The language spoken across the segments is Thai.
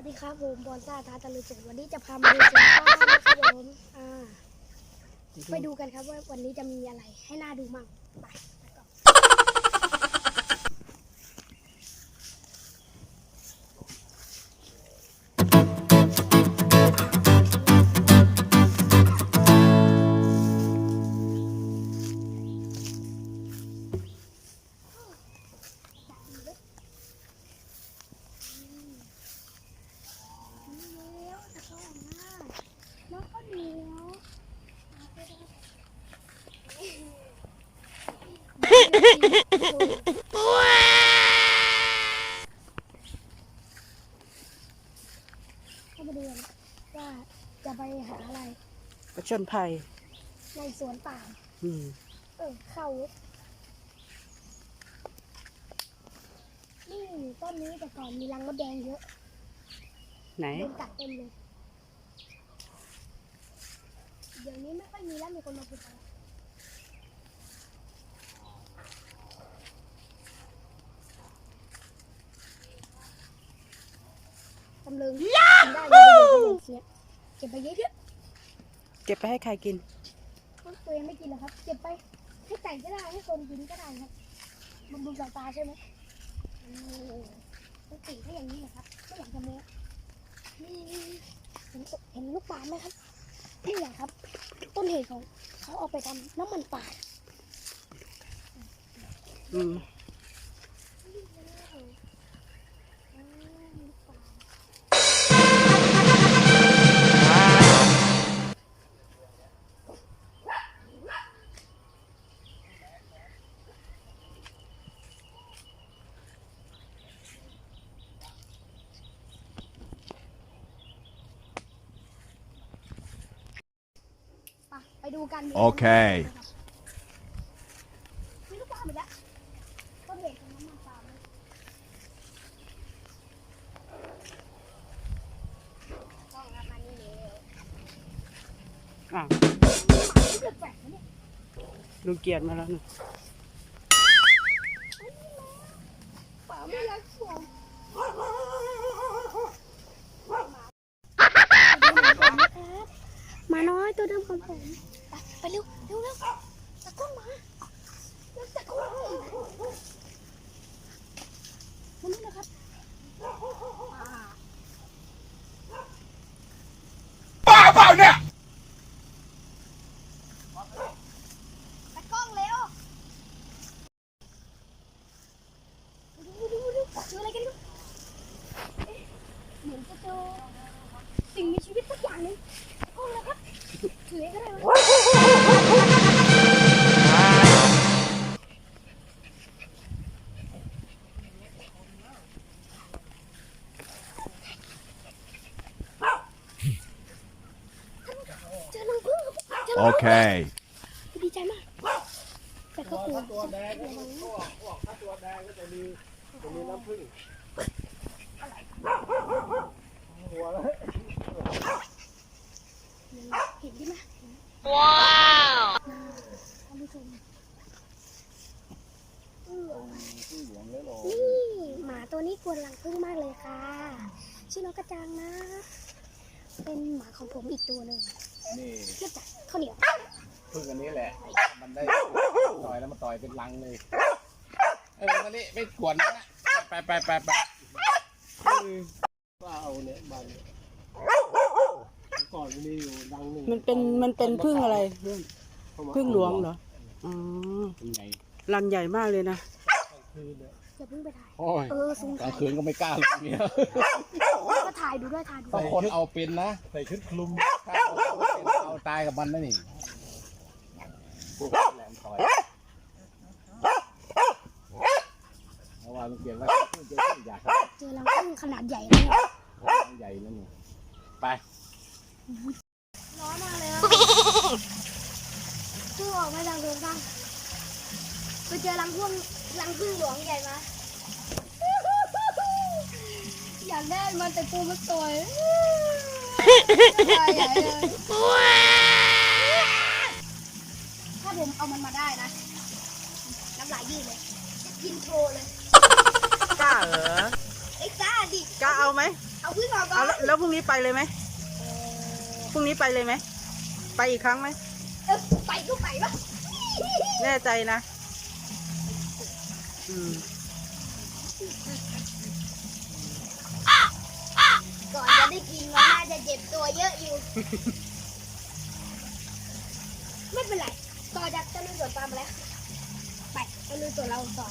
วัสดีครับผมบอลซ่าท้าตะลุยสวนวันนี้จะพามาดูสวนบ้านนะครับผมไปดูกันครับว่าวันนี้จะมีอะไรให้น่าดูมั่งไป ก็มาดูกันว่าจะไปหาอะไรประชนภัย ในสวนป่าอืม เออเข้าเว้ยนี่ต้นนี้แต่ก่อนมีรังมดแดงเยอะไหน โดนกัดเต็มเลย เดี๋ยวนี้ไม่ค่อยมีแล้วมีคนมาปลูกแล้ว ตำลึงกินได้เลยเนี่ยเก็บไปเยอะเก็บไปให้ใครกินๆตัวเองไม่กินหรอกครับ เก็บไปให้ไก่ก็ได้ให้คนกินก็ได้ครับบำรุงสายตาใช่ไหมอืมต้องติให้อย่างนี้นะครับไม่อยากจะเมะนี่เห็นเห็นลูกปลาไหมครับนี่แหละครับ ต้นเหตุของเขาเอาไปทำน้ำมันปลา อืม ดูกันโอเค มีลูกปลาอีกแล้วต้นเหตุของน้ำมันปลาไหมต้องรับมานี่เร็วอะเกิดแปลกนะเนี่ยลุงเกียรติมาแล้วนะ ปลาไม่รักสวม งครับเจอรังผึ้ง Okay. ดีใจมาก แต่ก็กลัวตัวแดงก็มันอ้วกอ้วกถ้าตัวแดงก็จะมีจะมีน้ำผึ้งหัวแล้วเห็นดิไหมว้าวท่านผู้ชมเออหลวงเลยหรอนี่หมาตัวนี้กวนรังผึ้งมากเลยค่ะ ชื่อน้องกระจังนะ เป็นหมาของผมอีกตัวหนึ่งนี่เทียบจาก ข้าวเหนียวผึ้งอันนี้แหละ มันได้ต่อยแล้วมันต่อยเป็นรังเลย เออมานี่ไม่กวนนะไปไปไปไปว่าเอาเนี่ยบันก่อนมีอยู่ดังหนึ่งมันเป็นมันเป็นพึ่งอะไรพึ่งหลวงเหรออ๋อเป็นไงรังใหญ่มากเลยนะอย่าเพิ่งไปถ่ายโอ้ยเออซูมกลางคืนก็ไม่กล้าหรอกเนี่ยก็ถ่ายดูด้วยถ่ายดูถ้าคนเอาเป็นนะใส่ชุดคลุม ถ้าคนเอาเป็นเอาตายกับมันนะนี่แหลมต่อยเพราะว่ามันเขียนว่าขึ้นเจอขึ้นอยากครับเจอรังผึ้งขนาดใหญ่เลยเนี่ยรังใหญ่นั่นนี่ไปร้อนมากเลยอะเพิ่งออกมาจากโรงบ้างไปเจอรังผึ้งรังผึ้งหลวงใหญ่มาอยากได้มันแต่ปูมันสวยใหญ่ เลยถ้าผมเอามันมาได้นะน้ำลายยืดเลยจะกินโชว์เลยกล้าเหรอไอ้กล้าดิกล้าเอาไหมเอาเอาพึ่งออกก่อเอานแล้วแล้วพรุ่งนี้ไปเลยไหมพรุ่งนี้ไปเลยไหมไปอีกครั้งไหมเออไปก็ไปวะแน่ใจนะอืมก่อนจะได้กินมันน่าจะเจ็บตัวเยอะอยู่ ไม่เป็นไรต่อจาก ตะลุยสวนปาล์มาแล้วไปตะลุยสวนเราต่อ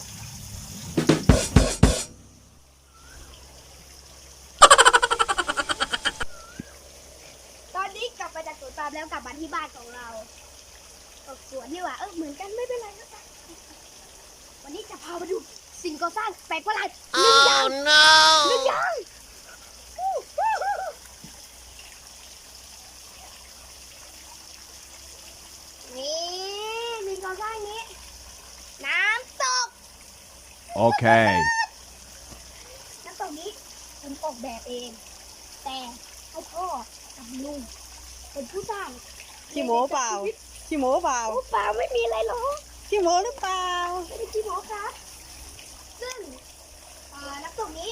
ตอนนี้กลับมาจากสวนปาล์มแล้วกลับมาที่บ้านของเราออกสวนนี่หว่าเออเหมือนกันไม่เป็นไรนะจ๊ะวันนี้จะพามาดูสิ่งก่อสร้างแปลกประหลาดหนึ่งอย่างหนึ่งอย่างนี่สิ่งก่อสร้างนี้ น้ำตก Okay. น้ำตกนี้ผมออกแบบเอง แต่ให้พ่อกับลุงเป็นผู้สร้างขี้โมเปล่าขี้โมเปล่าโอ้เปล่าไม่มีอะไรหรอกขี้โมหรือเปล่าไม่ได้ขี้โมครับ ซึ่งอ่าน้ำตกนี้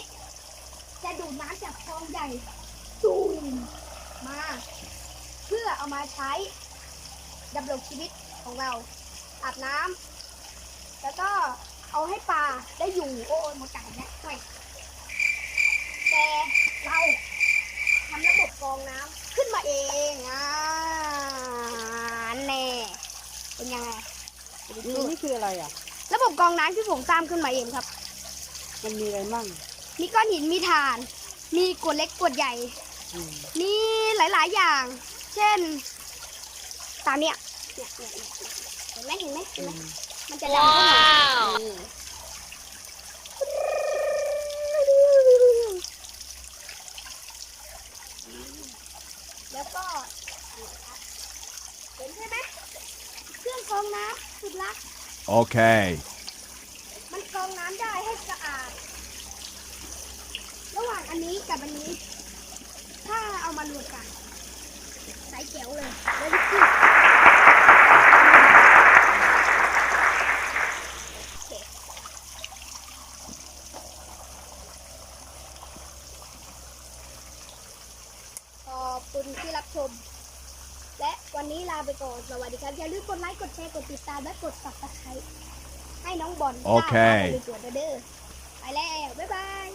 จะดูดน้ำจากคลองใหญ่สูงมา เพื่อเอามาใช้ดำรงชีวิตของเราอาบน้ำแล้วก็ เอาให้ปลาได้อยู่โอ้ยหมดไก่แล้วห่วยแต่เราทำระบบกรองน้ำขึ้นมาเองอ่าแน่เป็นยังไงนี่นี่คืออะไรอะ ระบบกรองน้ำที่ผมสร้างขึ้นมาเองครับ มันมีอะไรมั่งมีมีก้อนหินมีถ่าน มีกรวดเล็กกรวดใหญ่อืมมีหลายๆอย่าง เช่นตามเนี้ยเนี่ยเนี่ยเนี่ยเห็นไหมเห็นไหมเห็นไหม มันจะดังขึ้นมานี่แล้วก็นี่ครับเห็นใช่ไหมเครื่องกรองน้ำสุดลัก Okay. มันกรองน้ำได้ให้สะอาด ระหว่างอันนี้กับอันนี้ ถ้าเอามารวมกันใส่แก้วเลยแล้วลิขิตโอเคขอบ คุณที่รับชม และวันนี้ลาไปก่อนสวัสดีครับ อย่าลืมกดไลค์กดแชร์กดติดตามและกด subscribe ให้น้องบอลโอเคได้มาไปสวนเด้อไปแล้ว บ๊ายบาย